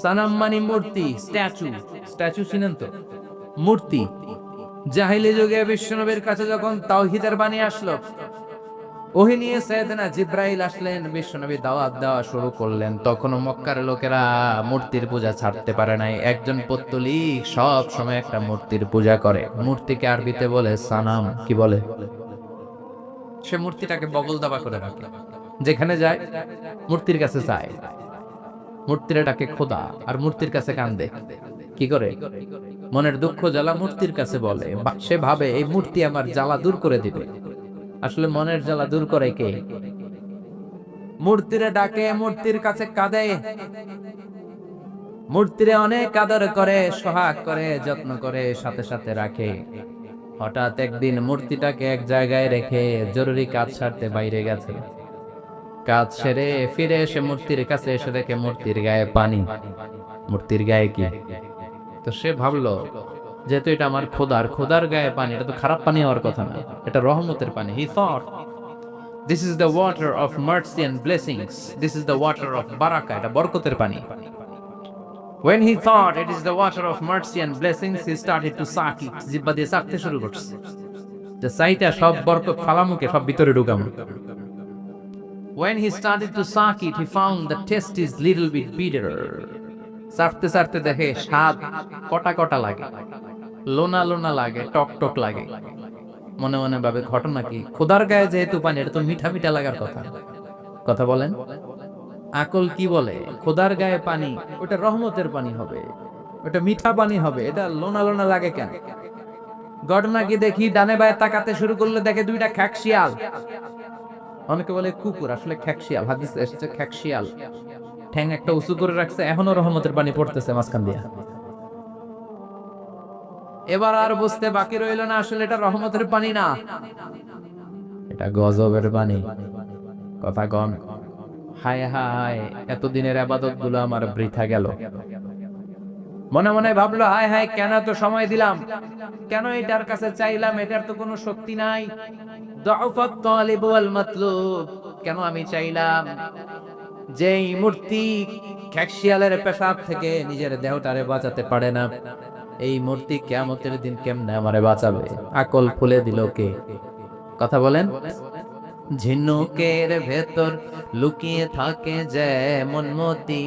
সানাম মানে মূর্তি, statue statue চিনেন তো মূর্তি, জাহিলি যুগে বিশ্বনবীর কাছে যখন তাওহিদের বাণী আসলো, ওহি নিয়ে সৈয়দনা জিব্রাইল আসলেন দাওয়াত দেওয়া শুরু করলেন। তখনও মক্কার লোকেরা মূর্তির পূজা ছাড়তে পারে নাই। একজন পত্তলিক সব সময় একটা মূর্তির পূজা করে। মূর্তিকে আরবিতে বলে সানাম। কি বলে? সে মূর্তিটাকে বগল দাবা করে রাখে। যেখানে যায়, মূর্তির কাছে যায়। মূর্তিটাকে খোদা আর মূর্তির কাছে কান্দে। কি করে? মনের দুঃখ জ্বালা মূর্তির কাছে বলে সে ভাবে এই মূর্তি আমার জ্বালা দূর করে দিবে। আসলে মনের জ্বালা দূর করে কে? মূর্তিরে ডাকে, মূর্তির কাছে কাঁদে। মূর্তিরে অনেক আদর করে, সোহাগ করে, যত্ন করে, সাথে সাথে রাখে। হঠাৎ একদিন মূর্তিটাকে এক জায়গায় রেখে জরুরি কাজ সারতে বাইরে গেছে। কাজ সেরে ফিরে এসে মূর্তির কাছে এসে দেখে মূর্তির গায়ে পানি। মূর্তির গায়ে কি? তো সে ভাবলো যেহেতু এটা আমার খোদার খোদার গায়ে পানি এটা তো খারাপ পানি হওয়ার কথা না। এটা রহমতের পানি। He thought this is the water of mercy and blessings this is the water of বারাকা এটা বরকতের পানি। When he thought it is the water of mercy and blessings, he started to suck it. জিব্বা দিয়ে চাকতে শুরু করছে। যে সাইটা সব বরকত ফালামুকে সব ভিতরে ঢুকামু When he started to suck it, he found the taste is little bit bitter. চাটতে চাটতে দেখে স্বাদ কটা কটা লাগে। লোনা লোনা লাগে টক টক লাগে। মনে মনে ভাবে ঘটনা কি? খোদার গায়ে যেহেতু পানি এটা তো মিঠা মিঠা লাগার কথা। কথা বলেন? আকল কি বলে? খোদার গায়ে পানি ওটা রহমতের পানি হবে। ওটা মিঠা পানি হবে। এটা লোনা লোনা লাগে কেন? ঘটনা কি দেখি? ডানে বায়ে তাকাতে শুরু করলে দেখে দুইটা খ্যাকশিয়াল অনেকে বলে কুকুর, আসলে খ্যাকশিয়াল। হাদিস এসেছে খ্যাকশিয়াল। ঠ্যাং একটা উঁচু করে রাখছে, এখনও রহমতের পানি পড়তেছে মাঝখান দিয়া। এবার আর বুঝতে বাকি রইল না, আসলে এটা রহমতের পানি না। এটা গজবের পানি কথা কম হায় হায়, এতদিনের আবাদতগুলো আমার বৃথা গেল। মনে মনে ভাবলো হায় হায়, কেন তো সময় দিলাম? কেন এটার কাছে চাইলাম? এটার তো কোনো শক্তি নাই। কেন আমি চাইলাম? যেই মূর্তি খ্যাকশিয়ালের পেশাব থেকে নিজের দেহটারে বাঁচাতে পারে না। এই মূর্তি কেমতের দিন কেমনে আমারে বাঁচাবে? আকল ফুলে দিল কে? কথা বলেন? ঝিনুকের ভেতর লুকিয়ে থাকে যেমন মতি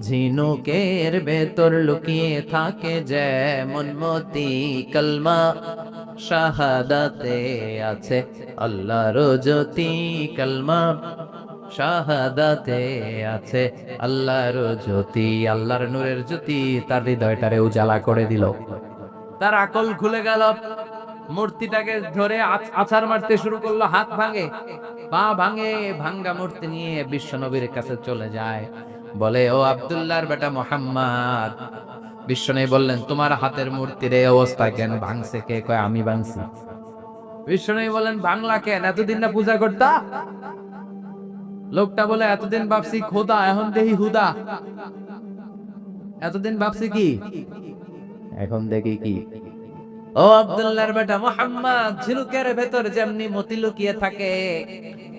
ঝিনুকের ভেতর লুকিয়ে থাকে যেমন মতি কলমা। শাহাদাতে আছে আল্লাহর জ্যোতি কলমা। শাহাদাতে আছে আল্লাহর জ্যোতি, আল্লাহর নূরের জ্যোতি তার হৃদয়টারে উজালা করে দিল। তার আকল খুলে গেল। মূর্তিটাকে ধরে আছ- আছাড় মারতে শুরু করল, হাত ভাঙে, পা ভাঙে, ভাঙ্গা মূর্তি নিয়ে বিশ্বনবীর কাছে চলে যায়। বলে, ও আব্দুল্লাহর বেটা মোহাম্মদ। বিশ্বনবী বললেন, তোমার হাতের মূর্তির এই অবস্থা কেন? ভাঙছে কে? কয়, আমি ভাঙছি। বিশ্বনবী বলেন বাংলা কেন? এতদিন না পূজা করতা? লোকটা বলে, এতদিন ভাবছি খোদা, এখন দেখি হুদা। এতদিন ভাবছি কি? এখন দেখি কি? ও আব্দুল্লাহর বেটা মোহাম্মদ ঝিনুকের ভেতর যেমনি মতি লুকিয়ে থাকে,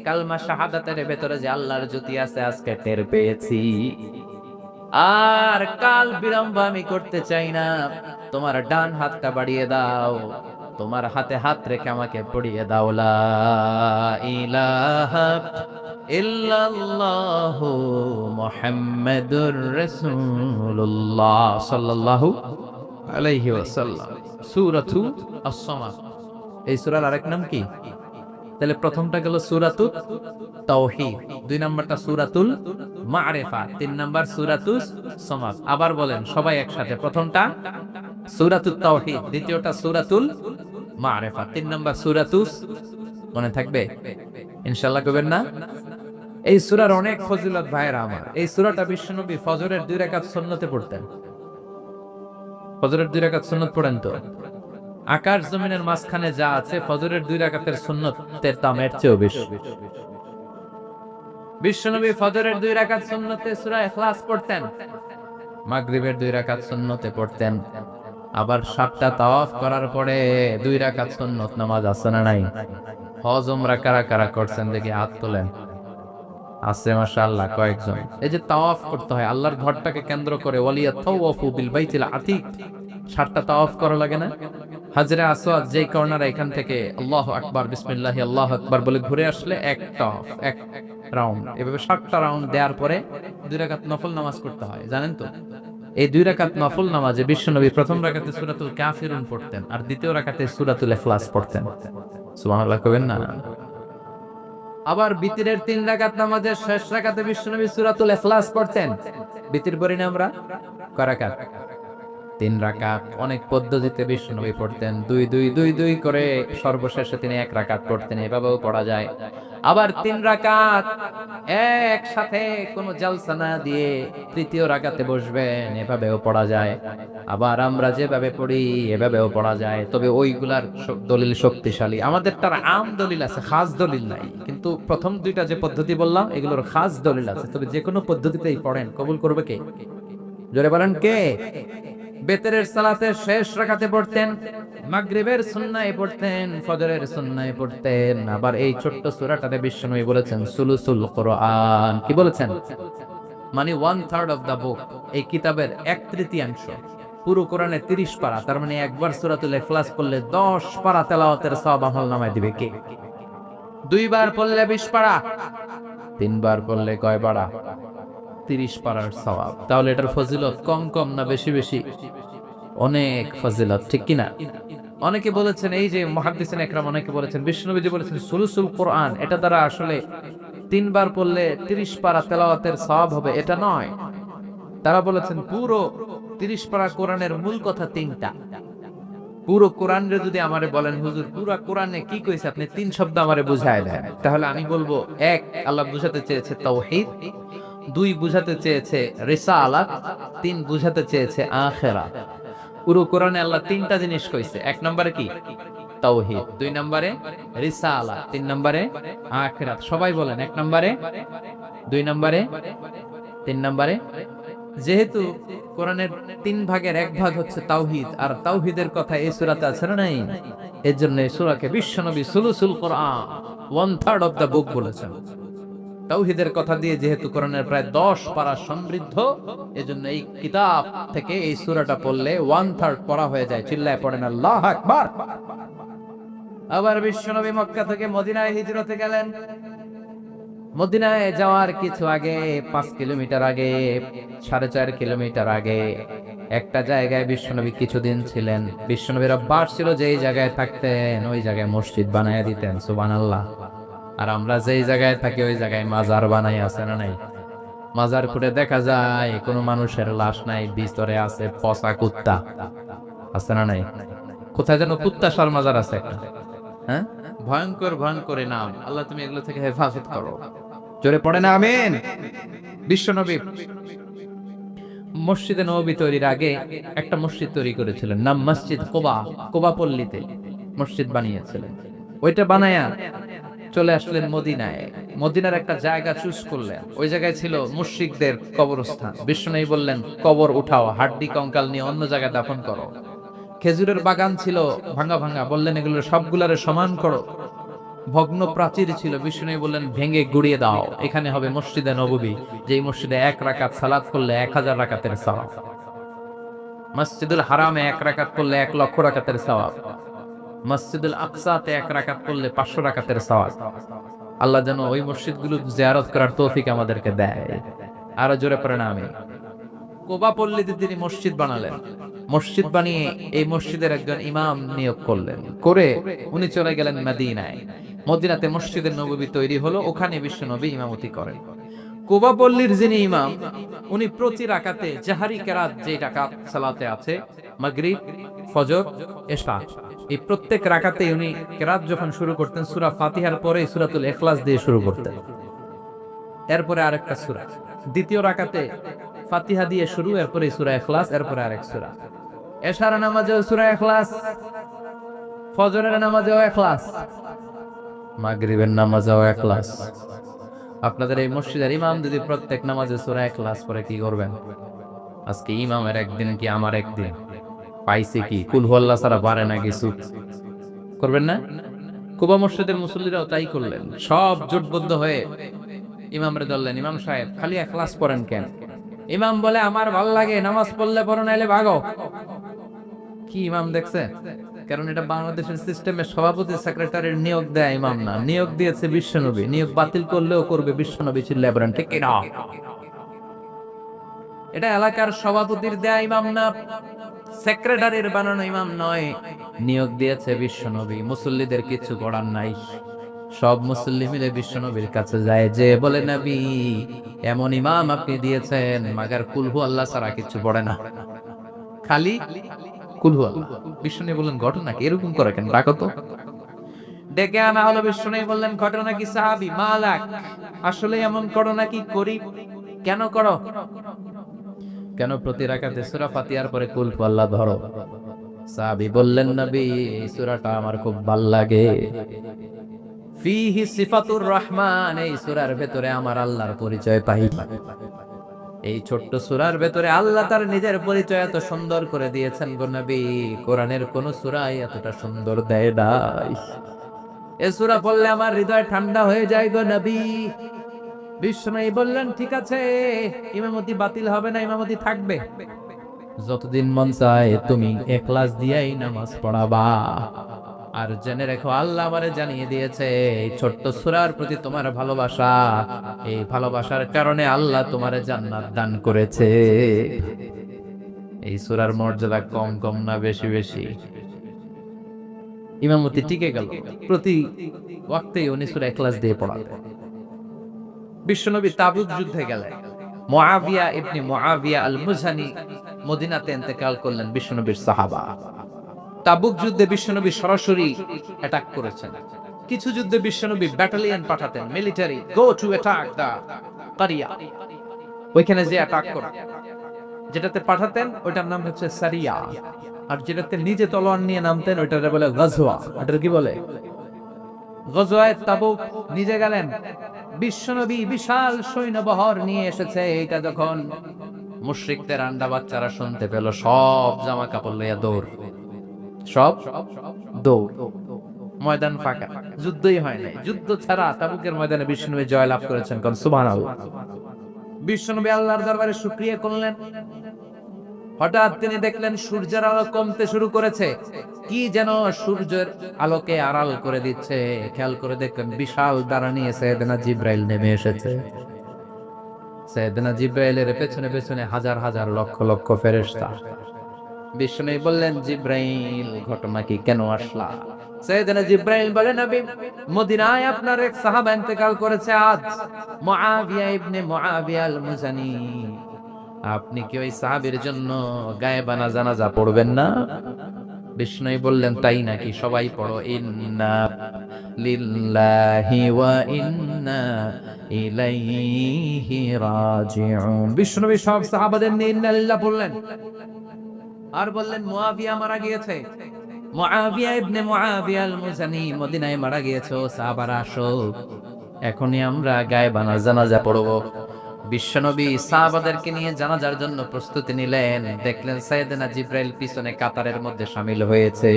কালমা শাহাদাতের ভেতরে যে আল্লাহর জ্যোতি আছে আজকে টের পেয়েছি। আর কাল বিলম্ব আমি করতে চাই না, তোমার ডান হাতটা বাড়িয়ে দাও, তোমার হাতে হাত রেখে আমাকে পড়িয়ে দাও, লা ইলাহা ইল্লাল্লাহু মুহাম্মাদুর রাসূলুল্লাহ সাল্লাল্লাহু আলাইহি ওয়াসাল্লাম। সূরাতু আস-সামাদ এই সূরার আরেক নাম কি? তাহলে প্রথমটা গেল দুই নাম্বারটা সূরাতুল মারিফা। তিন নাম্বার সূরাতুস সামাদ আবার বলেন সবাই একসাথে। প্রথমটা সূরাতুত তাওহীদ, দ্বিতীয়টা সূরাতুল মারিফা। তিন নাম্বার সূরাতুস মনে থাকবে? ইনশাআল্লাহ কবেন না? এই সূরার অনেক ফজিলত ভাইয়েরা আমার। এই সুরাটা বিশ্বনবী ফজরের দুই রাকাত সুন্নতে পড়তেন। ফজরের দুই রাকাত সুন্নত পড়েন তো? আকাশ জমিনের মাঝখানে যা আছে ফজরের দুই রাকাতের সুন্নতের দাম এর চেয়েও বেশি। বিশ্বনবী ফজরের দুই রাকাত সুন্নতে সূরা ইখলাস পড়তেন, মাগরিবের দুই রাকাত সুন্নতে পড়তেন। আবার সাতটা তাওয়াফ করার পরে দুই রাকাত সুন্নত নামাজ আছে না নাই? হজ, উমরা কারা কারা করছেন দেখি হাত তোলেন। আছে, মাশাআল্লাহ, কয়েকজন। এই যে তাওয়াফ করতে হয়, আল্লাহর ঘরটাকে কেন্দ্র করে, ওয়ালিয়া তাওয়াফু বিল বাইতিল আতিক। সাতটা তাওয়াফ করা লাগে না? হাজরে আসওয়াদ, যেই কর্নার এখান থেকে আল্লাহু আকবার, বিসমিল্লাহি, আল্লাহু আকবার বলে ঘুরে আসলে এক তাওয়াফ, এক রাউন্ড। এভাবে সাতটা রাউন্ড দেওয়ার পরে দুই রাকাত নফল নামাজ করতে হয়, জানেন তো? এই দুই রাকাত নফল নামাজে বিশ্বনবী প্রথম রাকাতে সূরাতুল কাফিরুন পড়তেন, আর দ্বিতীয় রাকাতে সূরাতুল ইখলাস পড়তেন। সুবহানাল্লাহ কবেন না? আবার বিতিরের তিন রাকাত নামাজের শেষ রাকাতে বিশ্বনবী সূরাতুল ইখলাস পড়তেন। বিতির পড়ি না আমরা করাকাত তিন রাকাত, অনেক পদ্ধতিতে বিশ্বনবী পড়তেন। দুই দুই দুই দুই করে সর্বশেষে তিনি এক রাকাত পড়তেন, এভাবেও পড়া যায়। আবার তিন রাকাত একসাথে কোনো জালসা না দিয়ে তৃতীয় রাকাতে বসবেন, এভাবেও পড়া যায়। আবার আমরা যেভাবে পড়ি, এভাবেও পড়া যায়। তবে ওইগুলার দলিল শক্তিশালী। আমাদের তার আম দলিল আছে, খাস দলিল নাই। কিন্তু প্রথম দুইটা যে পদ্ধতি বললাম, এগুলোর খাস দলিল আছে। তবে যে কোনো পদ্ধতিতেই পড়েন, কবুল করবে কে? জোরে বলেন কে? বেতেরের সালাতে শেষ রাখাতে পড়তেন, মাগরিবের সুন্নায় পড়তেন, ফজরের সুন্নায় পড়তেন। আবার এই ছোট্ট সূরাটাতে বিশ্বনবী বলেছেন, সুলুসুল কোরআন। কি বলেছেন? মানে one third of the book এই কিতাবের এক তৃতীয়াংশ। পুরো কোরআনে তিরিশ পারা, তার মানে একবার সূরাতুল ইখলাস পড়লে দশ পারা তেলাওয়াতের সওয়াব আমল নামায় দিবে কে? দুইবার পড়লে বিশ পারা, তিনবার পড়লে কয় পারা? তিরিশ পারার সওয়াব। তাহলে এটার ফজিলত কম কম না বেশি বেশি? অনেক ফজিলত, ঠিক কিনা? অনেকে বলেছেন, এই যে মহাদ্দিসিন একরাম অনেকে বলেছেন বিষ্ণুবীজি বলেছেন সুলুসুল কোরআন, এটা দ্বারা আসলে তিনবার পড়লে তিরিশ পারা তেলাওয়াতের সওয়াব হবে, এটা নয়। তারা বলেছেন, পুরো তিরিশ পারা কোরআনের মূল কথা তিনটা। পুরো কোরআনরে যদি আমারে বলেন, হুজুর, পুরো কোরআনে কি কইছে? আপনি তিন শব্দ আমারে বুঝায় দেন। তাহলে আমি বলব, এক, আল্লাহ বুঝাতে চেয়েছে তাওহীদ দুই বুঝাতে চেয়েছে রেসা রিসালাত তিন বুঝাতে চেয়েছে আখেরা। পুরো কোরআনে আল্লাহ তিনটা জিনিস কইছে। এক নম্বরে কি? দুই নম্বরে তিন নম্বরে আখিরাত। সবাই বলেন, এক নম্বরে, দুই নম্বরে, তিন নম্বরে। যেহেতু কোরআনের তিন ভাগের এক ভাগ হচ্ছে তাওহীদ, আর তাওহীদের কথা এই সূরাতে আছে না নাই? এর জন্য এই সূরাকে বিশ্বনবী সুলুসুল কোরআন one third of the book বলেছেন। তাওহীদের কথা দিয়ে যেহেতু কোরআনের প্রায় দশ পারা সমৃদ্ধ, এজন্য এই কিতাব থেকে এই সূরাটা পড়লে ওয়ান থার্ড পড়া হয়ে যায়। চিল্লায় পড়েন, আল্লাহ আকবার! আবার বিশ্বনবী মক্কা থেকে মদিনায় হিজরতে গেলেন। মদিনায় যাওয়ার কিছু আগে, পাঁচ কিলোমিটার আগে, সাড়ে চার কিলোমিটার আগে, একটা জায়গায় বিশ্বনবী কিছুদিন ছিলেন। বিশ্বনবীর অভ্যাস ছিল যে এই জায়গায় থাকতেন, ওই জায়গায় মসজিদ বানায় দিতেন সুবান আল্লাহ আর আমরা যেই জায়গায় থাকি, ওই জায়গায় মাজার বানাই, আছে না নাই? মাজার খুঁড়ে দেখা যায়, কোনো মানুষের লাশ নাই, ভিতরে আছে পচা কুত্তা। আছে না নাই? কোথায় যেন কুত্তা সার মাজার আছে একটা। হ্যাঁ? ভয়ঙ্কর ভয়ঙ্কর নাম আল্লাহ তুমি এগুলো থেকে হেফাজত করো। জোরে পড়ে না, আমিন? বিশ্বনবী মসজিদে নবী তৈরির আগে একটা মসজিদ তৈরি করেছিলেন, নাম মসজিদ কোবা কোবা পল্লীতে মসজিদ বানিয়েছিলেন। ওইটা বানায়া চলে আসলেন মদিনায়। মদিনার একটা জায়গা চুজ করলেন। ওই জায়গায় ছিল মুশরিকদের কবরস্থান। বিষ্ণুই বললেন, কবর উঠাও, হাড্ডি, কঙ্কাল নিয়ে অন্য জায়গায় দাফন করো। খেজুরের বাগান ছিল ভাঙা ভাঙা। বললেন, এগুলো সবগুলারে সমান করো। ভগ্ন প্রাচীর ছিল। বিষ্ণু বললেন, ভেঙে গুড়িয়ে দাও। এখানে হবে মসজিদে নববী। যেই মসজিদে এক রাকাত সালাত করলে এক হাজার রাকাতের সওয়াব। মসজিদুল হারামে এক রাকাত করলে এক লক্ষ রাকাতের সওয়াব। মসজিদুল আকসাতে এক রাকাত করলে পাঁচশো রাকাতের সওয়াব। আল্লাহ যেন ওই মসজিদগুলো জিয়ারত করার তৌফিক আমাদেরকে দেয়। আরও জোরে পড়ে না আমি কোবা তিনি মসজিদ বানালেন। মসজিদ বানিয়ে এই মসজিদের একজন ইমাম নিয়োগ করলেন। করে উনি চলে গেলেন মদিনায়। মদিনাতে মসজিদের নবী তৈরি হলো, ওখানে বিশ্ব নবী ইমামতি করেন। কোবা পল্লীর যিনি ইমাম, উনি প্রতি রাকাতে জাহারি কেরাত যে রাকাত সালাতে আছে, মাগরিব, ফজর এশা এই প্রত্যেক রাকাতে উনি কেরাত যখন শুরু করতেন, সূরা ফাতিহার পরে সূরাতুল ইখলাস দিয়ে শুরু করতেন। এরপরে আরেকটা সূরা। দ্বিতীয় রাকাতে ফাতিহা দিয়ে শুরু, এরপরে সূরা ইখলাস, এরপরে আরেক সূরা। এশার নামাজে সূরা ইখলাস, ফজরের নামাজেও এখলাস মাগরিবের নামাজেও এখলাস আপনাদের এই মসজিদের ইমাম যদি প্রত্যেক নামাজে সুরা এখলাস পরে কি করবেন? আজকে ইমামের একদিন কি আমার একদিন? পাইছে কি? কুল আল্লাহ ছাড়া পারে না কিছু। করবেন না? কুবা মসজিদের মুসল্লিরাও তাই করলেন। সব জোটবদ্ধ হয়ে ইমামরে ধরলেন। ইমাম সাহেব, খালি এখলাস পড়েন কেন? ইমাম বলে, আমার ভালো লাগে, নামাজ পড়লে পড়ো, নাইলে ভাগো। কি ইমাম দেখছে? কারণ এটা বাংলাদেশের সিস্টেমে সভাপতি সেক্রেটারির নিয়োগ দেয় ইমাম না। নিয়োগ দিয়েছে বিশ্বনবী। নিয়োগ বাতিল করলেও করবে বিশ্বনবী ছিল বলেন ঠিক কিনা? এটা এলাকার সভাপতির দেয়া ইমাম না। সেক্রেটারির বানানো ইমাম নয়। নিয়োগ দিয়েছে বিশ্বনবী। মুসল্লিদের কিছু করার নাই। সব মুসল্লি মিলে বিশ্বনবীর কাছে যায়। যে বলে, নবী, এমন ইমাম আপনি দিয়েছেন, মাগার কুলহু আল্লাহ ছাড়া কিছু পড়ে না। খালি কুলহু আল্লাহ। বিশ্বনবী বললেন, ঘটনা কি? এরকম করে কেন? রাখো তো। ডেকে আনা হলো বিশ্বনবী, বললেন, ঘটনা কি সাহাবি? মালাক, আসলে এমন করো নাকি করি কেন করো? কেন প্রতি রাকাতে সূরা ফাতিহার পরে কুল আল্লাহ ধরো? সাহাবী বললেন, নবী, এই সূরাটা আমার খুব ভালো লাগে। ফিহি সিফাতুর রহমান, এই সূরার ভেতরে আমার আল্লাহর পরিচয় পাই এই ছোট্ট সূরার ভেতরে আল্লাহ তার নিজের পরিচয় এত সুন্দর করে দিয়েছেন গো নবী। কোরআনের কোন সূরাই এতটা সুন্দর দেয় নাই। এ সূরা পড়লে আমার হৃদয় ঠান্ডা হয়ে যায় গো নবী। বিষ্ণু বললেন, ঠিক আছে, ইমামতি বাতিল হবে না, ইমামতি থাকবে। যতদিন মন চায়, তুমি এখলাস দিয়াই নামাজ পড়াবা। আর জেনে রেখো, আল্লাহ আমারে জানিয়ে দিয়েছে, এই ছোট্ট সুরার প্রতি তোমার ভালোবাসা, এই ভালোবাসার কারণে আল্লাহ তোমারে জান্নাত দান করেছে। এই সুরার মর্যাদা কম কম না, বেশি বেশি। ইমামতি টিকে গেল, প্রতি ওয়াক্তেই উনি সূরা এখলাস দিয়ে পড়াতেন বিশ্বনবী তাবুক যুদ্ধে গেলেন। মুআবিয়া ইবনে মুআবিয়া আল মুজানি মদিনাতে ইন্তেকাল করলেন বিশ্বনবীর সাহাবা। তাবুক যুদ্ধে বিশ্বনবী সরাসরি অ্যাটাক করেছেন। কিছু যুদ্ধে বিশ্বনবী ব্যাটালিয়ন পাঠাতেন military go to attack the কারিয়া ওইখানে যে অ্যাটাক করে। যেটাতে পাঠাতেন, ওইটার নাম হচ্ছে সারিয়া। আর যেটাতে নিজে তলোয়ার নিয়ে নামতেন, ওইটারে বলে গজওয়া। ওটার কি বলে? গজওয়ায় তাবুক নিজে গেলেন বিশ্বনবী বিশাল সৈন্যবহর নিয়ে এসেছে এটা যখন। মুশ্রিকদের আন্ডা বাচ্চারা শুনতে পেল, সব জামা কাপড় লইয়া দৌড়। সব দৌড়। ময়দান ফাঁকা। যুদ্ধই হয় নাই। যুদ্ধ ছাড়া তাবুকের ময়দানে বিষ্ণুনবী জয় লাভ করেছেন কারণ সুবহানাল্লাহ। বিষ্ণুনবী আল্লাহর দরবারে শুকরিয়া করলেন। হঠাৎ তিনি দেখলেন সূর্যের আলো কমতে শুরু করেছে। কি যেন সূর্যের আলোকে আড়াল করে দিচ্ছে। খেয়াল করে দেখলেন বিশাল দ্বারা নিয়ে জিব্রাইল নেমে এসেছে। বললেন ঘটনা কি কেন আসলা? বলেন আপনার এক সাহাবা ইন্তেকাল করেছে আজ। মুআবিয়া ইবনে মুআবিয়া আল মুজানি আপনি কি ওই সাহাবীর জন্য গায়েবানা জানাজা পড়বেন না? বিষ্ণুই বললেন, তাই নাকি? সবাই পড়ো, ইন্না লিল্লাহি ওয়া ইন্না ইলাইহি রাজিউন। বিষ্ণুবী সব সাহাবাদের নিয়ে ইন্না লিল্লাহ বললেন। আর বললেন, মুআবিয়া মারা গিয়েছে। মুআবিয়া ইবনে মুআবিয়া আল মুজানি মদিনায় মারা গিয়েছে। সাহাবারা, আসো। এখনই আমরা গায়েবানা জানাজা পড়ব। বিশ্বনবী সাহাবাদেরকে নিয়ে জানাজার জন্য প্রস্তুতি নিলেন। দেখলেন সাইয়েদনা জিব্রাইল পিছনে কাতারের মধ্যে সামিল হয়েছে।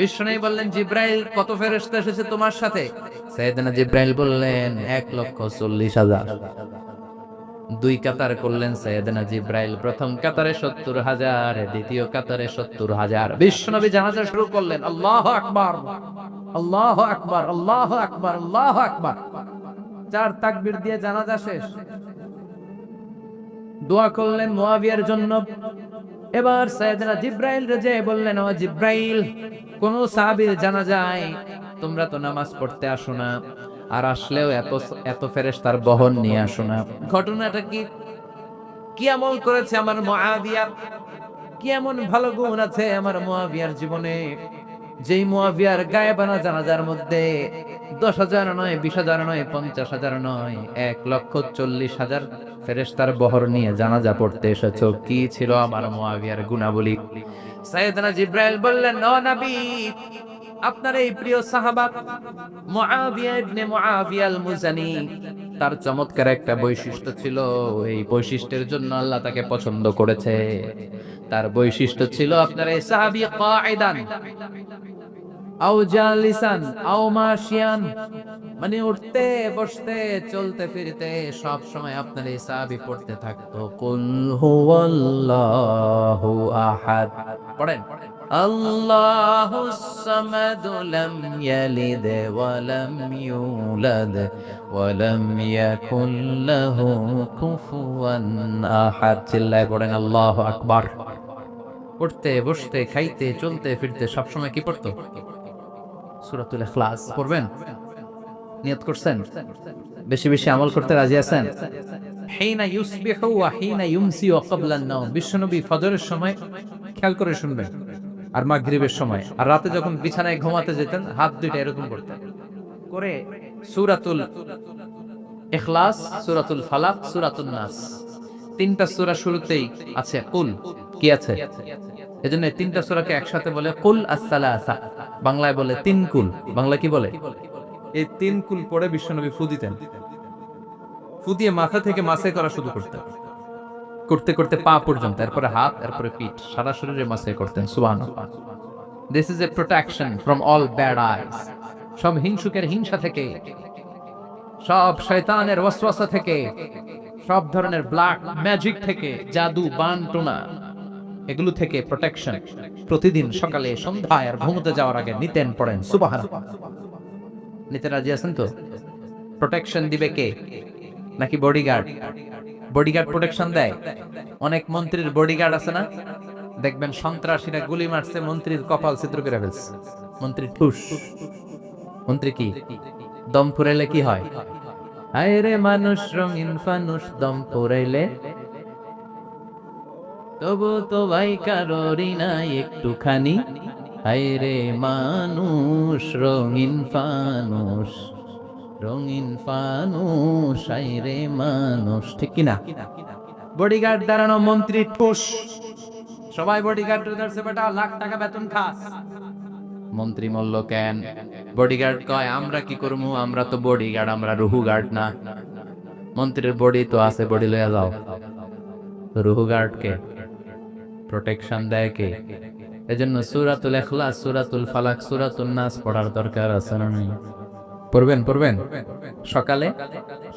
বিশ্বনবী বললেন, জিব্রাইল, কত ফেরেশতা এসেছে তোমার সাথে? সাইয়েদনা জিব্রাইল বললেন, এক লক্ষ চল্লিশ হাজার। দুই কাতার করলেন সৈয়দনা জিব্রাইল। প্রথম কাতারে সত্তর হাজার, দ্বিতীয় কাতারে সত্তর হাজার। বিশ্বনবী জানাজা শুরু করলেন, আল্লাহ আকবার আল্লাহ আকবার আল্লাহ আকবার আল্লাহ আকবার। চার তাকবীর দিয়ে জানাজা শেষ। দোয়া করলেন মুয়াবিয়ার জন্য। এবার সাইয়েদনা জিব্রাইল রেজে বললেন, ও জিব্রাইল, কোন সাহাবীর জানাজায় তোমরা তো নামাজ পড়তে আসো না, আর আসলেও এত এত ফেরেশতার বহন নিয়ে আসো না। ঘটনাটা কি কি আমল করেছে আমার মুআবিয়া কি এমন ভালো গুণ আছে আমার মুআবিয়ার জীবনে? যেই মুয়াবিয়ার গায়েবানা জানাজার মধ্যে দশ হাজার নয়, বিশ হাজার নয়, পঞ্চাশ হাজার নয়, এক লক্ষ চল্লিশ হাজার ফেরেস্তার বহর নিয়ে জানাজা পড়তে এসেছ। কি ছিল আমার মুয়াবিয়ার গুণাবলী? সাইয়েদনা জিব্রাইল বললেন, ও নবী আপনার এই প্রিয় সাহাবা মুজানি তার চমৎকার একটা বৈশিষ্ট্য ছিল, এই বৈশিষ্ট্যের জন্য আল্লাহ তাকে পছন্দ করেছে। তার বৈশিষ্ট্য ছিল আপনার এই সাহাবী কায়দান মানে উঠতে, বসতে, চলতে, ফিরতে, সব সময় আপনার এই সাহাবী পড়তে থাকতো। কুল পড়েন? আল্লাহু লাম ইয়ালিদ ওয়া লাম ইউলাদ ওয়া লাম ইয়াকুল লাহু কুফুয়ান আহাদ। চিল্লায় পড়েন, আল্লাহু আকবার। উঠতে বসতে, খাইতে, চলতে, ফিরতে, সবসময় কি পড়তো? সূরাতুল ইখলাস। পড়বেন? নিয়ত করছেন? বেশি বেশি আমল করতে রাজি আছেন? হিনা ইউসবিহু ওয়া হিনা ইউমসি ওয়া ক্বাবলা আন-নাওম বিশ্বনবী ফজরের সময় খেয়াল করে শুনবেন। আর মাগরিবের সময়। আর রাতে যখন বিছানায় ঘুমাতে যেতেন হাত দুইটা এরকম করতেন। করে সূরাতুল ইখলাস সূরাতুল ফালাক সূরাতুন নাস। তিনটা সূরা শুরুতেই আছে কুল। কি আছে? এজন্য তিনটা সূরাকে একসাথে বলে কুল আস-সালাসা। বাংলায় বলে তিন কুল। বাংলা কি বলে? এই তিন কুল পড়ে বিশ্বনবী ফু দিতেন। ফু দিয়ে মাথা থেকে মাসে করা শুরু করতেন। করতে করতে পা পর্যন্ত এরপরে হাত এরপরে পিঠ, সারা শরীরে মাসে করতেন সুবাহ this is a protection from all bad eyes সব হিংসুকের হিংসা থেকে, সব শয়তানের ওয়াসওয়াসা থেকে, সব ধরনের ব্ল্যাক ম্যাজিক থেকে, জাদু বান টোনা এগুলো থেকে প্রোটেকশন প্রতিদিন সকালে, সন্ধ্যায় আর ঘুমোতে যাওয়ার আগে নিতেন, পড়েন সুবাহ নিতে রাজি আছেন তো? প্রোটেকশন দিবে কে? নাকি বডিগার্ড বডিগার্ড প্রোটেকশন দেয়। অনেক মন্ত্রীর বডিগার্ড আছে না? দেখবেন সন্ত্রাসীরা গুলি মারছে মন্ত্রীর কপাল চিত্র করে ফেলছে। মন্ত্রী ঠুস। মন্ত্রী কি? দম ফুরাইলে কি হয়? হায় রে মানুষ রঙিন ফানুষ দম ফুরাইলে তবু তো ভাই কারোরই নাই একটুখানি। হায় রে মানুষ রঙিন ফানুষ। রঙিন ফানুষ রে মানুষ। ঠিক কিনা? বডিগার্ড দাঁড়ানো মন্ত্রী ঠোস। সবাই বডিগার্ড ধরছে বেটা লাখ টাকা বেতন খাস। মন্ত্রী মল্ল কেন? বডিগার্ড কয় আমরা কি করব আমরা তো বডিগার্ড আমরা রুহু গার্ড না। মন্ত্রীর বডি তো আছে বডি লইয়া যাও। রুহু গার্ড কে? প্রোটেকশন দেয় কে? এজন্য সূরাতুল ইখলাস সূরাতুল ফালাক সূরাতুন নাস পড়ার দরকার আছে না নাই? পড়বেন পড়বেন? সকালে?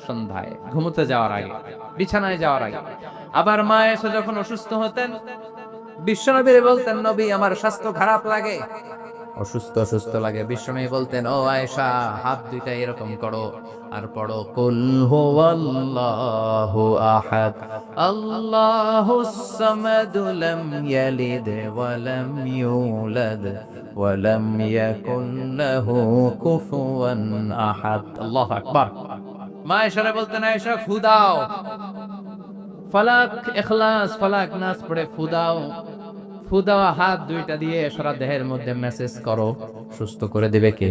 সন্ধ্যায়। ঘুমোতে যাওয়ার আগে, বিছানায় যাওয়ার আগে। আবার মা এসে যখন অসুস্থ হতেন, বিশ্বনবীর বলতেন, নবী, আমার স্বাস্থ্য খারাপ লাগে। অসুস্থ অসুস্থ লাগে। বিশ্বনবী বলতেন, ও আয়েশা, হাত দুইটা এরকম করো আর পড়ো, কুল হুয়াল্লাহু আহাদ আল্লাহুস সামাদ লাম ইয়ালিদ ওয়া লাম ইউলাদ ওয়া লাম ইয়াকুল লাহু কুফুয়ান আহাদ। আল্লাহু আকবার। মা আয়েশারে বলতেন, আয়েশা ফু দাও ফালাক, ইখলাস, ফালাক নাস পড়ে ফু দাও, হাত দুইটা দিয়ে সারা দেহের মধ্যে মেসেজ করো, সুস্থ করে দেবে কে?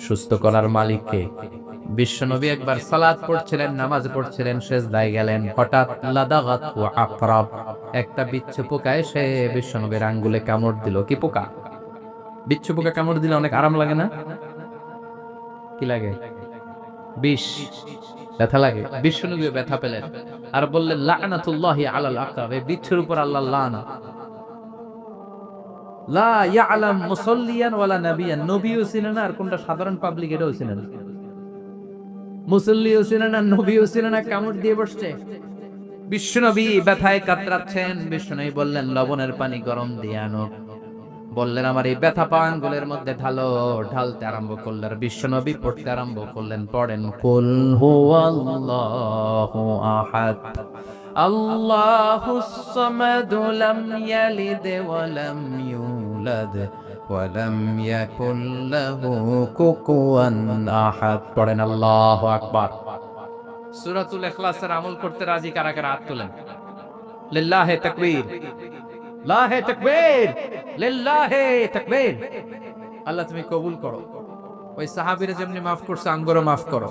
সুস্থ করার মালিক কে? বিশ্বনবী একবার সালাত পড়ছিলেন, নামাজ পড়ছিলেন শেষ দায় গেলেন। হঠাৎ ও একটা বিচ্ছু বিশ্বনবীর আঙ্গুলে কামড় দিল। কি পোকা? বিচ্ছু পোকা কামড় দিলে অনেক আরাম লাগে না? কি লাগে? বিষ। ব্যথা লাগে? বিশ্বনবী ব্যথা পেলেন। আর বললেন, লানাতুল্লাহি আলাল আকরাব। এই বিচ্ছুর উপর আল্লাহ লানা। লা মুসাল্লিয়ান ওয়ালা আর কোনটা সাধারণ কামড় দিয়ে বসছে। বিশ্বনবী ব্যথায় কাতরাচ্ছেন। বিশ্বনবী বললেন, লবণের পানি গরম দিয়ে আনো। বললেন, আমার এই ব্যথা পা আঙ্গুলের মধ্যে ঢালো, ঢালতে আরম্ভ করলেন। বিশ্বনবী পড়তে আরম্ভ করলেন, পড়েন আল্লাহুস সামাদ লাম ইয়ালিদ ওয়া লাম ইউলাদ ওয়া লাম ইয়াকুল লাহু কুফুয়ান আহাদ। পড়েন আল্লাহু আকবার। সূরাতুল ইখলাসের আমল করতে রাজি কারা কারা? হাত তোলেন। লিল্লাহি তাকবীর। লাহে তাকবীর। লিল্লাহি তাকবীর। আল্লাহ তুমি কবুল করো। ওই সাহাবিরা যেমনি মাফ করছে, আঙ্গরও মাফ করো।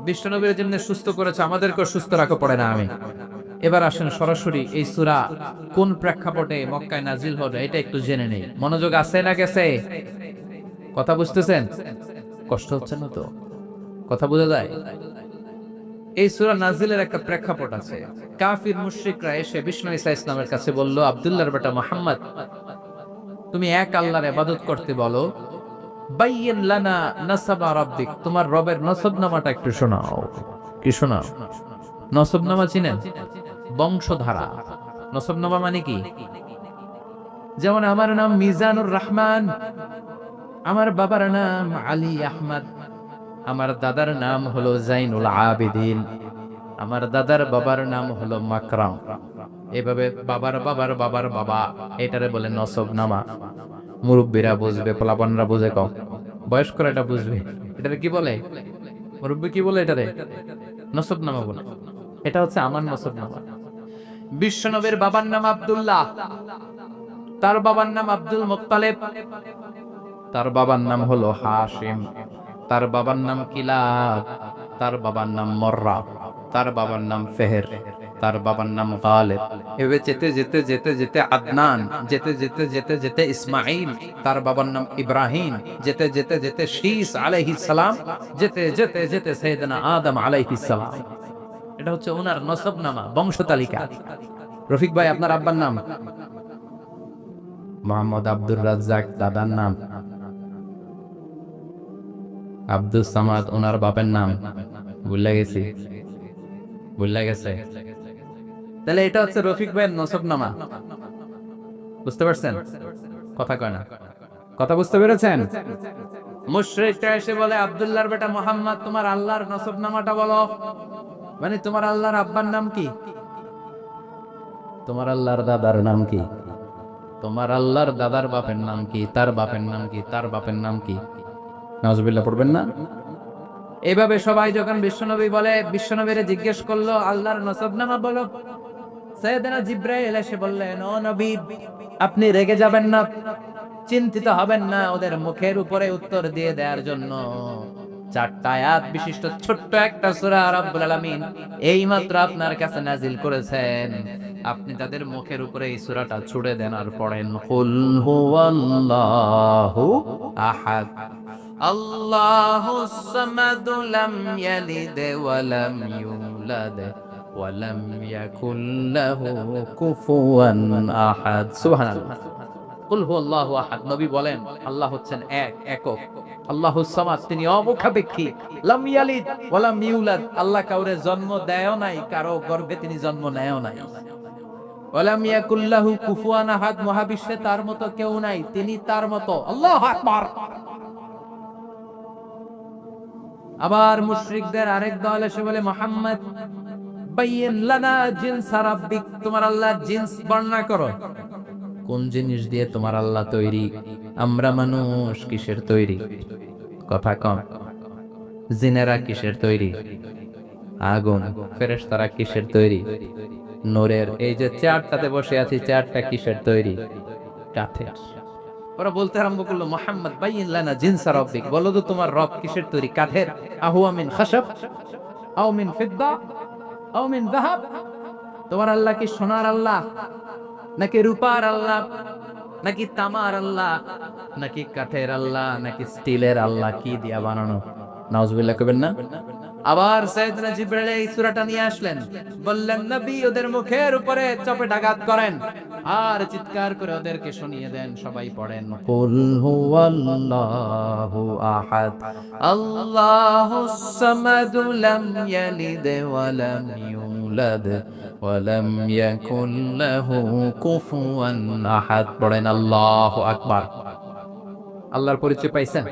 বিশ্বনবীরা যেমনি সুস্থ করেছে, আমাদেরকেও সুস্থ রাখো, পড়ে না আমি। এবার আসেন সরাসরি এই সুরা কোন প্রেক্ষাপটে মক্কায় নাজিল হলো, এটা একটু জেনে নেই। মনোযোগ আছে না গেছে? কথা বুঝতেছেন? কষ্ট হচ্ছে না তো? কথা বোঝা যায়? এই সুরা নাজিলের একটা প্রেক্ষাপট আছে। কাফির মুশরিকরা এসে বিষ্ণু ইসা ইসলামের কাছে বলল, আব্দুল্লাহর বেটা মোহাম্মদ, তুমি এক আল্লাহর ইবাদত করতে বলো। লানা নাসাবা তোমার রবের নসবনামাটা একটু শোনাও। কি শোনাও? নসবনামা চিনেন? বংশধারা। নসবনামা মানে কি? যেমন আমার নাম মিজানুর রহমান, আমার বাবার নাম আলী আহমদ, আমার দাদার নাম হলো জাইনুল আবেদিন, আমার দাদার বাবার নাম হলো মাকরাম। এভাবে বাবার বাবার বাবার বাবা, এটারে বলে নসবনামা মুরব্বীরা বুঝবে, পোলাপানরা বুঝে কম বয়স্করা এটা বুঝবে। এটারে কি বলে? মুরব্বী কি বলে এটারে? নসবনামা বলে। এটা হচ্ছে আমার নসবনামা বিশ্বনবীর বাবার নাম আব্দুল্লাহ। তার বাবার নাম আব্দুল মুত্তালেব। তার বাবার নাম হলো হাশিম। তার বাবার নাম কিলাব। তার বাবার নাম মর্রা। তার বাবার নাম ফেহের। তার বাবার নাম গালেব। এভাবে যেতে যেতে যেতে যেতে আদনান, যেতে যেতে যেতে যেতে ইসমাইল তার বাবার নাম ইব্রাহিম। যেতে যেতে যেতে শীস আলাইহিস সালাম। যেতে যেতে যেতে সৈয়দনা আদম আলাইহিস সালাম। এটা হচ্ছে ওনার নসবনামা বংশ তালিকা। রফিক ভাই আপনার আব্বার নাম? মোহাম্মদ আব্দুর রাজ্জাক দাদার নাম। আব্দুল সামাদ ওনার বাপের নাম। ভুলে গেছি। ভুলে গেছে। তাহলে এটা হচ্ছে রফিক ভাইয়ের নসবনামা। বুঝতে পারছেন? কথা কয় না। কথা বুঝতে পেরেছেন? মুশরিকটা এসে বলে আব্দুল্লাহর বেটা মোহাম্মদ তোমার আল্লাহর নসবনামাটা বলো। মানে তোমার আল্লাহর আব্বার নাম কি? তোমার আল্লাহর দাদার নাম কি? তোমার আল্লাহর দাদার বাপের নাম কি? তার বাপের নাম কি? তার বাপের নাম কি? নাজবিল্লাহ পড়বেন না? এভাবে সবাই যখন বিশ্বনবী বলে, বিশ্বনবীরে জিজ্ঞেস করল, আল্লাহর নসবনামা বলো। সৈয়দনা জিব্রাইল এসে বললেন, ও নবী, আপনি রেগে যাবেন না, চিন্তিত হবেন না, ওদের মুখের উপরে উত্তর দিয়ে দেওয়ার জন্য। চারটা আয়াত বিশিষ্ট ছোট্ট একটা সূরা রাব্বুল আলামিন এইমাত্র আপনার কাছে নাজিল করেছেন। আপনি তাদের মুখের উপরে এই সূরাটা ছুড়ে দেন আর পড়েন, কুল হুয়াল্লাহু আহাদ আল্লাহুস সামাদ লাম ইয়ালিদ ওয়া লাম ইউলাদ ওয়া লাম ইয়াকুল লাহু কুফুয়ান আহাদ। সুবহানাল্লাহ। কুল আহাদ। নবী বলেন, আল্লাহ হচ্ছেন এক, একক। আল্লাহ তিনি আল্লাহ কাউরে জন্ম দেয়ও নাই, কারও গর্ভে তিনি জন্ম নেয়ও নাই। তার মতো কেউ নাই, তিনি তার মতো। আবার মুশরিকদের আরেক দল এসে বলে, মোহাম্মদ তোমার আল্লাহ জিন্স বর্ণনা করো। কোন জিনিস দিয়ে তোমার আল্লাহ তৈরি? আমরা মানুষ কিসের তৈরি? কথা কম। জিনেরা কিসের তৈরি? আগুন। ফেরেশতারা কিসের তৈরি? নোরের। এই যে চেয়ারটাতে বসে আছি, চেয়ারটা কিসের তৈরি? কাঠের। ওরা বলতে আরম্ভ করল, মোহাম্মদ বাইয়িন লানা জিনসা রব্বিক। বলো তো, তোমার রব কিসের তৈরি? কাঠের। আহুয়া মিন খাশাব আও মিন ফিদ্দা, আও মিন যাহাব। তোমার আল্লাহ কি সোনার আল্লাহ? নাকি রূপার আল্লাহ, নাকি তামার আল্লাহ, নাকি কাঠের আল্লাহ, নাকি স্টিলের আল্লাহ, কি দিয়া বানানো? নাউজুবিল্লাহ কবেন না? আবার সাইয়েদনা জিবরাইল এই সূরাটা নিয়ে আসলেন। বললেন, নবী ওদের মুখের উপরে চপে আঘাত করেন। আর চিৎকার করে ওদেরকে শুনিয়ে দেন, সবাই পড়েন। কুল হুয়াল্লাহু আহাদ। আল্লাহুস সামাদ লাম ইয়ালিদ ওয়া লাম ইউলাদ ওয়া লাম ইয়াকুল লাহু কুফুয়ান আহাদ। পড়েন, আল্লাহু আকবার। আল্লাহর পরিচয় পাইছেন?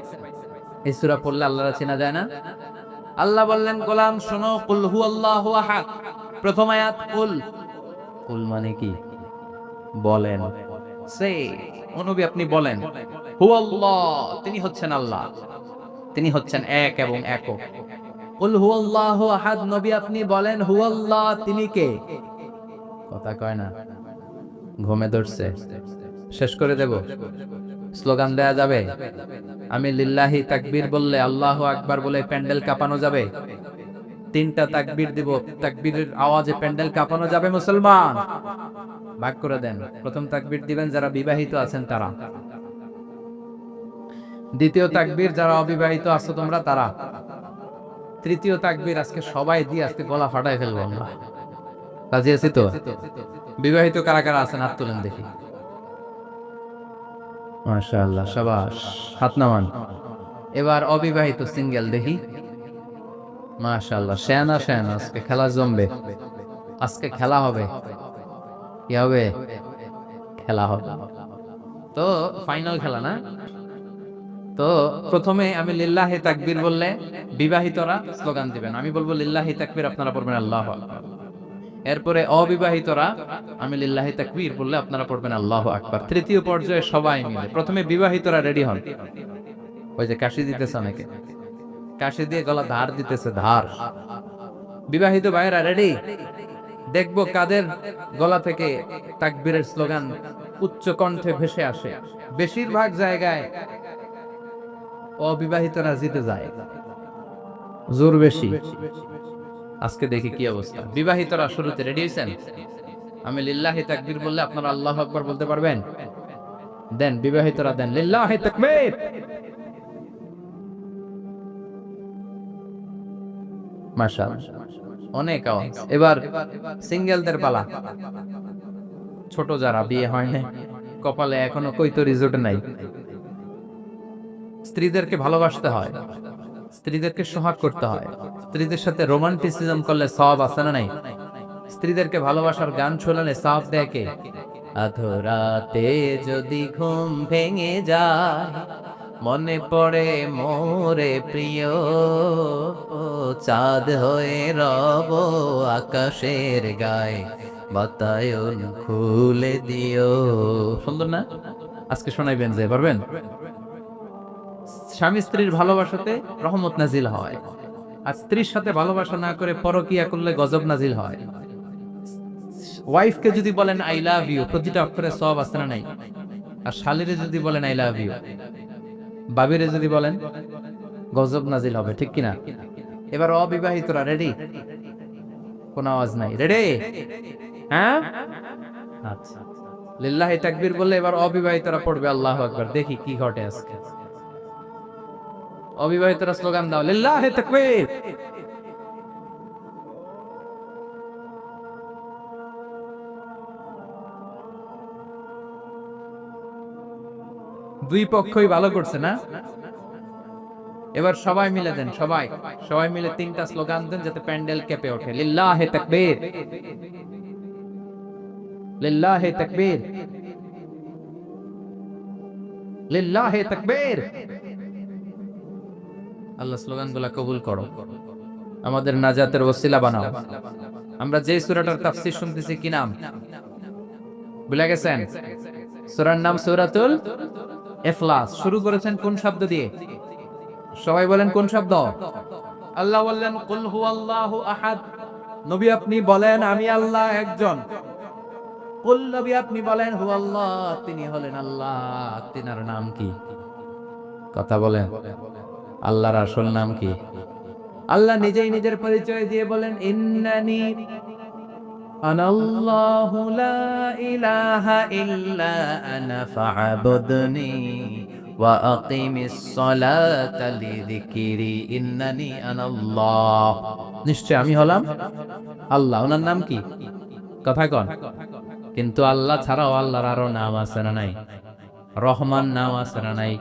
এই সূরা পড়লে আল্লাহর চেনা যায় না? আল্লাহ বললেন, গোলাম, শোনো, কুল হু আল্লাহ প্রথম আয়াত, কুল। কুল মানে কি? বলেন। সে অনুবি আপনি বলেন হু আল্লাহ তিনি হচ্ছেন আল্লাহ। তিনি হচ্ছেন এক এবং একক। কুল হু আল্লাহ আহাদ। নবী আপনি বলেন হু আল্লাহ তিনি কে? কথা কয় না। ঘুমে ধরছে। শেষ করে দেব। স্লোগান দেয়া যাবে। আমি লিল্লাহি তাকবীর বললে আল্লাহ আকবার বলে প্যান্ডেল কাঁপানো যাবে। তিনটা তাকবীর দিব, তাকবীরের আওয়াজে প্যান্ডেল কাঁপানো যাবে মুসলমান। ভাগ করে দেন, প্রথম তাকবীর দিবেন যারা বিবাহিত আছেন তারা। দ্বিতীয় তাকবীর যারা অবিবাহিত আছো তোমরা, তারা। তৃতীয় তাকবীর আজকে সবাই দিয়ে আজকে গলা ফাটাই ফেলব আমরা। রাজি আছি তো? বিবাহিত কারা কারা আছেন হাত তুলেন দেখি। মাশাআল্লাহ, সাবাস, হাত নামান। এবার অবিবাহিত সিঙ্গেল দেখি। মাশাআল্লাহ শেনা শেনা আজকে খেলা জমবে। আজকে খেলা হবে। কি হবে? খেলা হবে। তো ফাইনাল খেলা না? তো, প্রথমে আমি লিল্লাহি তাকবীর বললে বিবাহিতরা স্লোগান দিবেন। আমি বলব লিল্লাহি তাকবীর, আপনারা পড়বেন আল্লাহ আকবার। এরপরে অবিবাহিতরা, আমি লিল্লাহি তাকবীর বললে আপনারা পড়বেন আল্লাহ আকবার। তৃতীয় পর্যায়ে সবাই মিলে। প্রথমে বিবাহিতরা রেডি হন। ওই যে কাশি দিতেছে অনেকে। কাশি দিয়ে গলা ধার দিতেছে, ধার। বিবাহিত ভাইরা রেডি? দেখব কাদের গলা থেকে তাকবীরের স্লোগান উচ্চ কণ্ঠে ভেসে আসে। বেশিরভাগ জায়গায় অবিবাহিতরা জিতে যায়। জোর বেশি। আজকে দেখি কি অবস্থা। বিবাহিতরা শুরুতে রেডি হয়েছেন? আমি লিল্লাহি তাকবীর বললে আপনারা আল্লাহ আকবার বলতে পারবেন? দেন বিবাহিতরা দেন, লিল্লাহি তাকবীর! অনেক এবার সিঙ্গেলদের পালা। ছোট যারা বিয়ে হয় কপালে এখনও কৈতরি জোটে নাই। স্ত্রীদেরকে ভালোবাসতে হয়। স্ত্রীদেরকে সোহাগ করতে হয়। স্ত্রীদের সাথে রোমান্টিসিজম করলে সব আছে না নাই? স্ত্রীদেরকে ভালোবাসার গান শোনালে সব দেখে আধরাতে যদি ঘুম ভেঙে যায়, মনে পড়ে মোরে প্রিয় চাঁদ হয়ে রব আকাশের গায়ে, বাতায়ন খুলে দিও। সুন্দর না? আজকে শোনাইবেন যে, পারবেন? স্বামী স্ত্রীর ভালোবাসাতে রহমত নাজিল হয় আর স্ত্রীর সাথে ভালোবাসা না করে পরকিয়া করলে গজব নাজিল হয়। ওয়াইফকে যদি বলেন আই লাভ ইউ প্রতিটা অক্ষরে সব আছে না নাই? আর শালিরে যদি বলেন আই লাভ ইউ বাবিরে যদি বলেন, গজব নাজিল হবে, ঠিক কিনা? এবার অবিবাহিতরা রেডি কোন আওয়াজ নাই। রেডি হ্যাঁ? আচ্ছা। লিল্লাহি তাকবীর বললে এবার অবিবাহিতরা পড়বে, আল্লাহু আকবার। দেখি কি ঘটে আজকে। অবিবাহিতরা স্লোগান দাও, লিল্লাহি তাকবীর। দুই পক্ষই ভালো করছে না? এবার সবাই মিলে দেন, সবাই সবাই মিলে তিনটা স্লোগান দেন যাতে প্যান্ডেল কেঁপে ওঠে, লিল্লাহে তাকবীর। লিল্লাহে তাকবীর। লিল্লাহে তাকবীর। আল্লাহ স্লোগানগুলো কবুল করো। আমাদের নাজাতের ওসিলা বানাও। আমরা যে সুরাটার তাফসীর শুনতেছি কি নাম? ভুলে গেছেন? সূরার নাম সূরাতুল ইখলাস। শুরু করেছেন কোন শব্দ দিয়ে? সবাই বলেন কোন শব্দ? আল্লাহ বললেন কুল হুয়াল্লাহু আহাদ। নবী আপনি বলেন আমি আল্লাহ একজন। কুল নবী আপনি বলেন হুয়াল্লাহ। তিনি হলেন আল্লাহ। তিনার নাম কি? কথা বলেন। আল্লাহর আসল নাম কি? আল্লাহ নিজেই নিজের পরিচয় দিয়ে বলেন, ইন্নানি আনাল্লাহু লা ইলাহা ইল্লা আনা ফা'বুদনি ওয়া আকিমিস সালাতা ইন্নানি আনাল্লাহ। নিশ্চয় আমি হলাম আল্লাহ। ওনার নাম কি? কথা কন। কিন্তু আল্লাহ ছাড়াও আল্লাহর আরও নাম আছে না নাই? রহমান নাম আছে না নাই?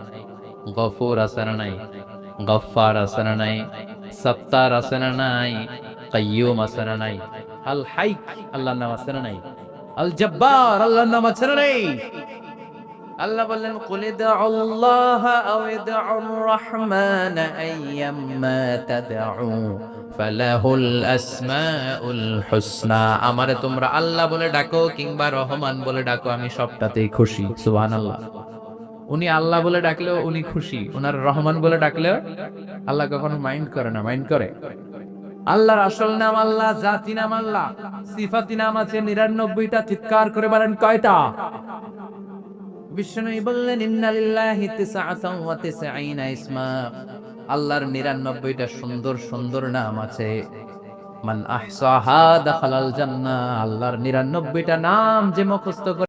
গফুর আছে না নাই? গফফার আছে না নাই, সত্তার আছে না নাই, কাইয়ুম আল হাইক আল্লাহর নাম আছে না নাই, আল জব্বার, আল্লাহর নাম আছে না নাই। আল্লাহ বললেন, কুলি আল্লাহ আও ইদউর রহমান আইয়াম্মা তাদউ ফালাহুল আসমাউল হুসনা। আমারে তোমরা আল্লাহ বলে ডাকো কিংবা রহমান বলে ডাকো, আমি সবটাতেই খুশি, সুবহানাল্লাহ। উনি আল্লাহ বলে ডাকলেও উনি খুশি ওনার রহমান বলে ডাকলেও আল্লাহ কখনো মাইন্ড করে না, মাইন্ড করে। আল্লাহর আসল নাম আল্লাহ, জাতি নাম আল্লাহ, সিফাতি নাম আছে নিরানব্বইটা, চিৎকার করে বলেন কয়টা? বললেন আল্লাহর 99টা সুন্দর সুন্দর নাম আছে। মান আহসাহা আল্লাহর 99টা নাম যে মুখস্থ করে